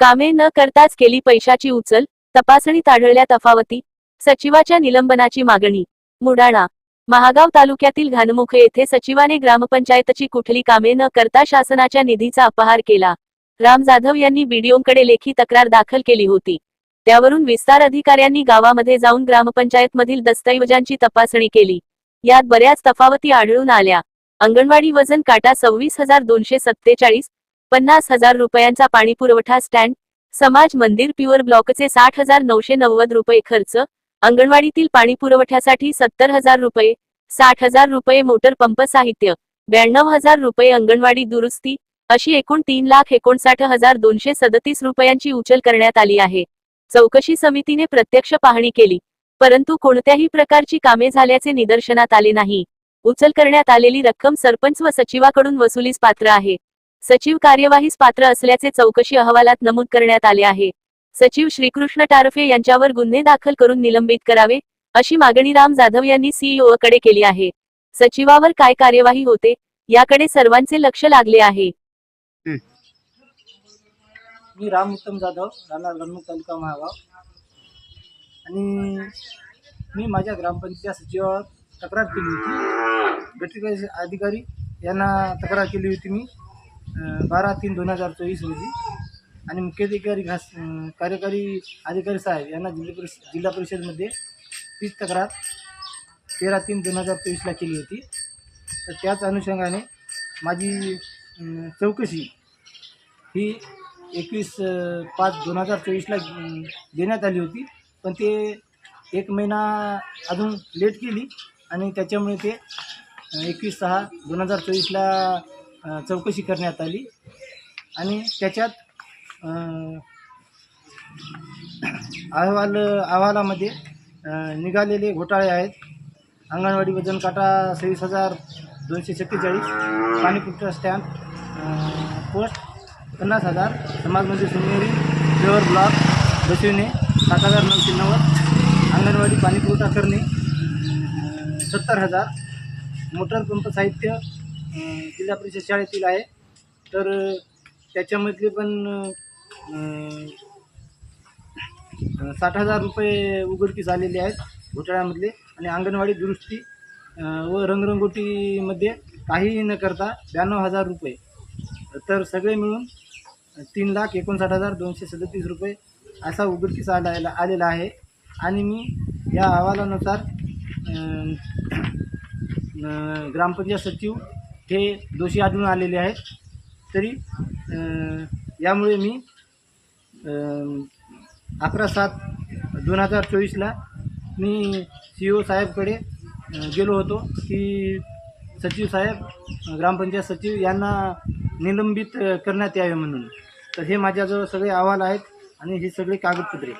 कामे न करताच केली पैशाची उचल तपासणीत आढळल्या तफावती सचिवाच्या निलंबनाची मागणी. मुडाणा महागाव तालुक्यातील घानमुख येथे सचिवाने ग्रामपंचायतची कुठली कामे न करता शासनाच्या निधीचा अपहार केला. राम जाधव यांनी बीडीओंकडे लेखी तक्रार दाखल केली होती. त्यावरून विस्तार अधिकाऱ्यांनी गावामध्ये जाऊन ग्रामपंचायतमधील दस्तऐवजांची तपासणी केली. यात बऱ्याच तफावती आढळून आल्या. अंगणवाडी वजन काटा सव्वीस हजार दोनशे सत्तेचाळीस पन्नास हजार रुपयांचा पाणी पुरवठा स्टँड समाज मंदिर प्युअर ब्लॉकचे साठ हजार नऊशे नव्वद रुपये खर्च अंगणवाडीतील पाणी पुरवठ्यासाठी सत्तर हजार रुपये साठ हजार रुपये मोटर पंप साहित्य ब्याण्णव हजार रुपये अंगणवाडी दुरुस्ती अशी एकूण तीन लाख एकोणसाठ हजार दोनशे सदतीस रुपयांची उचल करण्यात आली आहे. चौकशी समितीने प्रत्यक्ष पाहणी केली परंतु कोणत्याही प्रकारची कामे झाल्याचे निदर्शनात आले नाही. उचल करण्यात आलेली रक्कम सरपंच व सचिवाकडून वसुलीस पात्र आहे. सचिव कार्यवाहीस पात्र असल्याचे चौकशी अहवालात नमूद करण्यात आले आहे. सचिव श्रीकृष्ण टारफे यांच्यावर गुन्हे दाखल करून निलंबित करावे अशी मागणी राम जाधव यांनी सीईओ कडे केली आहे. सचिवावर काय कार्यवाही होते याकडे सर्वांचे लक्ष लागले आहे. मी राम उत्तम जाधव राणा गणमुख तालुका महागाव आणि मी माझ्या ग्रामपंचायत सचिवावर तक्रार केली होती. गटविकास अधिकारी यांना तक्रार केली होती मी. बारा तीन दोन हजार चोवीस रोजी. आणि मुख्याधिकारी घास कार्यकारी अधिकारी साहेब यांना जिल्हा परिषद जिल्हा परिषदमध्ये तीच तक्रार तेरा तीन दोन हजार चोवीसला केली होती. तर त्याच अनुषंगाने माझी चौकशी ही एकवीस पाच दोन हजार चोवीसला देण्यात आली होती. पण ते एक महिना अजून लेट केली आणि त्याच्यामुळे ते एकवीस सहा दोन हजार चोवीसला चौकशी करण्यात आली. आणि त्याच्यात अहवाल अहवालामध्ये निघालेले घोटाळे आहेत. अंगणवाडी वजन काटा सव्वीस हजार दोनशे सत्तेचाळीस पाणीपुरवठा स्टॅम्प पोस्ट पन्नास हजार समाज म्हणजे सुनेरी सोनेरी ब्लॉक बसविणे सात हजार नऊशे नव्वद अंगणवाडी पाणीपुरवठा करणे सत्तर हजार मोटर पंप साहित्य जिल्हा परिषद शाळेतील आहे. तर त्याच्यामधले पण साठ हजार रुपये उघडकीस आलेले आहेत घोटाळ्यामधले आणि अंगणवाडी दुरुस्ती व रंगरंगोटीमध्ये काहीही न करता ब्याण्णव हजार रुपये. तर सगळे मिळून तीन लाख एकोणसाठ हजार दोनशे सदतीस रुपये असा उघडकीस आला आलेला आहे. आणि मी या अहवालानुसार ग्रामपंचायत सचिव हे दोषी आढळून आलेले आहेत. तरी यामुळे मी अकरा सात दोन हजार चोवीसला मी सी ओ साहेबकडे गेलो होतो की सचिव साहेब ग्रामपंचायत सचिव यांना निलंबित करण्यात यावे म्हणून. तर हे माझ्याजवळ सगळे अहवाल आहेत आणि हे सगळे कागदपत्रे.